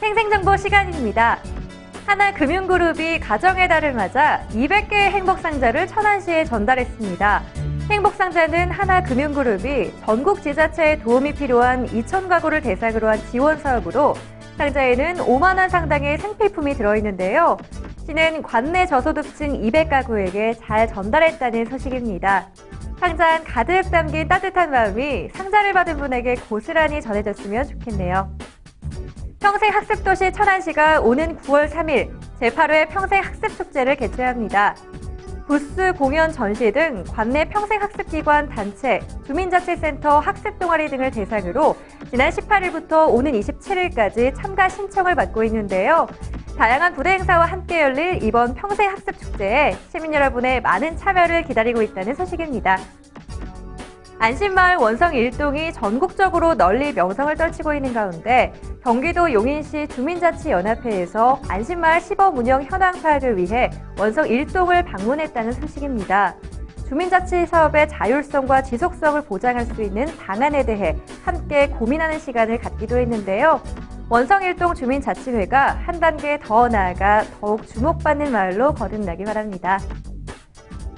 생생정보 시간입니다. 하나금융그룹이 가정의 달을 맞아 200개의 행복상자를 천안시에 전달했습니다. 행복상자는 하나금융그룹이 전국 지자체에 도움이 필요한 2천 가구를 대상으로 한 지원 사업으로 상자에는 5만 원 상당의 생필품이 들어있는데요. 시는 관내 저소득층 200가구에게 잘 전달했다는 소식입니다. 상자 안 가득 담긴 따뜻한 마음이 상자를 받은 분에게 고스란히 전해졌으면 좋겠네요. 평생학습도시 천안시가 오는 9월 3일 제8회 평생학습축제를 개최합니다. 부스, 공연, 전시 등 관내 평생학습기관, 단체, 주민자치센터, 학습동아리 등을 대상으로 지난 18일부터 오는 27일까지 참가 신청을 받고 있는데요. 다양한 부대 행사와 함께 열릴 이번 평생학습축제에 시민 여러분의 많은 참여를 기다리고 있다는 소식입니다. 안심마을 원성 일동이 전국적으로 널리 명성을 떨치고 있는 가운데 경기도 용인시 주민자치연합회에서 안심마을 시범 운영 현황 파악을 위해 원성 일동을 방문했다는 소식입니다. 주민자치 사업의 자율성과 지속성을 보장할 수 있는 방안에 대해 함께 고민하는 시간을 갖기도 했는데요. 원성일동 주민자치회가 한 단계 더 나아가 더욱 주목받는 마을로 거듭나기 바랍니다.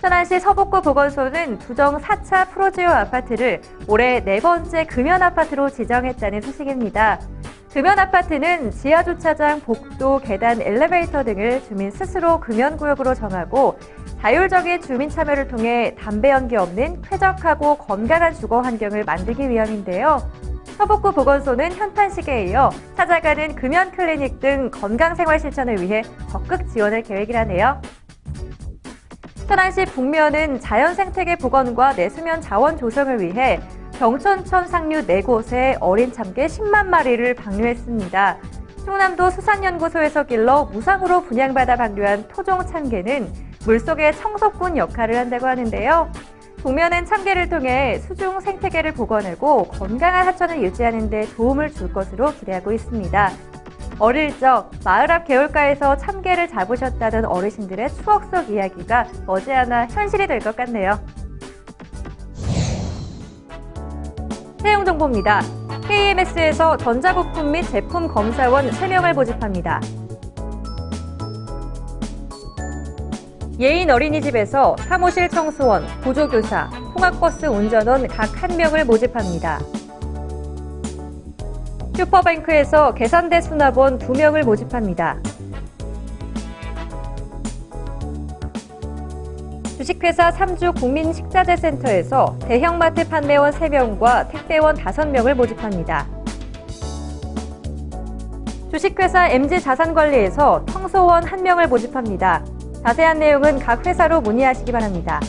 천안시 서북구 보건소는 부정 4차 프로지오 아파트를 올해 네 번째 금연 아파트로 지정했다는 소식입니다. 금연 아파트는 지하 주차장, 복도, 계단, 엘리베이터 등을 주민 스스로 금연 구역으로 정하고 자율적인 주민 참여를 통해 담배 연기 없는 쾌적하고 건강한 주거 환경을 만들기 위함인데요. 서북구 보건소는 현판식에 이어 찾아가는 금연 클리닉 등 건강 생활 실천을 위해 적극 지원할 계획이라네요. 천안시 북면은 자연 생태계 복원과 내수면 자원 조성을 위해 경천천 상류 4곳에 어린 참개 10만 마리를 방류했습니다. 충남도 수산연구소에서 길러 무상으로 분양받아 방류한 토종 참개는 물속의 청소꾼 역할을 한다고 하는데요. 북면은 참개를 통해 수중 생태계를 복원하고 건강한 하천을 유지하는 데 도움을 줄 것으로 기대하고 있습니다. 어릴 적 마을 앞 개울가에서 참개를 잡으셨다던 어르신들의 추억 속 이야기가 머지않아 현실이 될 것 같네요. 채용 정보입니다. KMS에서 전자부품 및 제품 검사원 3명을 모집합니다. 예인 어린이집에서 사무실 청소원, 보조교사, 통학버스 운전원 각 1명을 모집합니다. 슈퍼뱅크에서 계산대 수납원 2명을 모집합니다. 주식회사 3주 국민식자재센터에서 대형마트 판매원 3명과 택배원 5명을 모집합니다. 주식회사 MG자산관리에서 청소원 1명을 모집합니다. 자세한 내용은 각 회사로 문의하시기 바랍니다.